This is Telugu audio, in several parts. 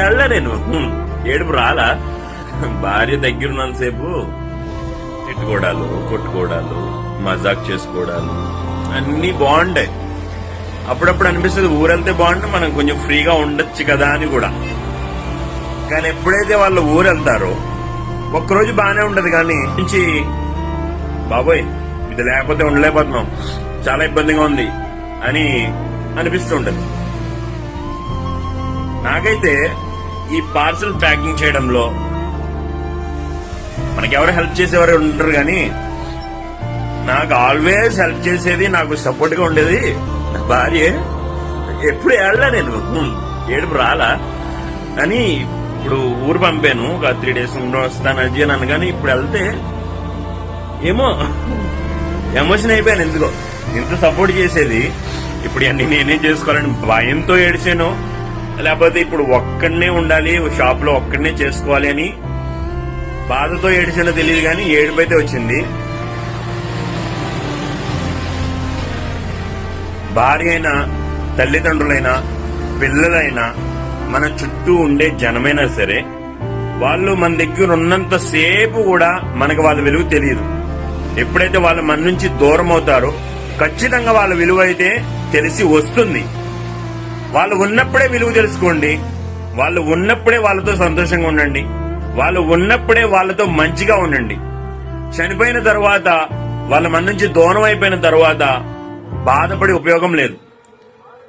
ఏళ్ళ నేను? ఏడుపు రాలా? భార్య దగ్గరున్నంతసేపు తిట్టుకోవడాలు కొట్టుకోవడాలు మజాక్ చేసుకోవడాలు అన్ని బాగుండే. అప్పుడప్పుడు అనిపిస్తుంది ఊరెళ్తే బాగుంటే మనం కొంచెం ఫ్రీగా ఉండొచ్చు కదా అని కూడా. కానీ ఎప్పుడైతే వాళ్ళు ఊరెళ్తారో ఒక్కరోజు బాగానే ఉంటది కానీ నుంచి బాబోయ్ ఇది లేకపోతే ఉండలేకపోతున్నాం. చాలా ఇబ్బందిగా ఉంది అని అనిపిస్తుంటది నాకైతే ఈ పార్సల్ ప్యాకింగ్ చేయడంలో మనకి ఎవరు హెల్ప్ చేసేవారు ఉంటారు కానీ నాకు ఆల్వేస్ హెల్ప్ చేసేది నాకు సపోర్ట్గా ఉండేది నా భార్య. ఎప్పుడు ఏళ్ళ నేను? ఏడుపు రాలా. అని ఇప్పుడు ఊరు పంపాను ఒక త్రీ డేస్ ఉండి వస్తాను అది అని కానీ ఇప్పుడు వెళ్తే ఏమో ఎమోషన్ అయిపోయాను ఎందుకో. ఇంత సపోర్ట్ చేసేది. ఇప్పుడు అన్ని నేనే చేసుకోవాలని భయంతో ఏడిచాను. లేకపోతే ఇప్పుడు ఒక్కడనే ఉండాలి షాప్లో ఒక్కడనే చేసుకోవాలి అని బాధతో ఏడిచానో తెలియదు కానీ ఏడుపైతే వచ్చింది. భార్య అయినా తల్లిదండ్రులైనా పిల్లలైనా మన చుట్టూ ఉండే జనమైనా సరే వాళ్ళు మన దగ్గర ఉన్నంత సేపు కూడా మనకు వాళ్ళ విలువ తెలియదు. ఎప్పుడైతే వాళ్ళు మన నుంచి దూరం అవుతారో ఖచ్చితంగా వాళ్ళ విలువ అయితే తెలిసి వస్తుంది. వాళ్ళు ఉన్నప్పుడే విలువ తెలుసుకోండి. వాళ్ళు ఉన్నప్పుడే వాళ్ళతో సంతోషంగా ఉండండి. వాళ్ళు ఉన్నప్పుడే వాళ్ళతో మంచిగా ఉండండి. చనిపోయిన తర్వాత వాళ్ళ మన నుంచి దూరం అయిపోయిన తర్వాత బాధపడి ఉపయోగం లేదు.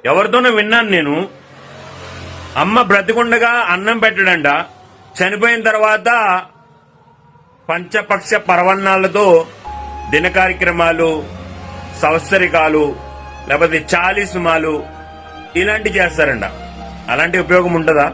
ఎవరితోనో విన్నాను నేను. అమ్మ బ్రతికుండగా అన్నం పెట్టడంట. చనిపోయిన తర్వాత పంచపక్ష పర్వణాలతో దిన కార్యక్రమాలు సంవత్సరికాలు లేకపోతే చాలీసుమాలు ఇలాంటి చేస్తారంట. అలాంటి ఉపయోగం ఉంటుందా?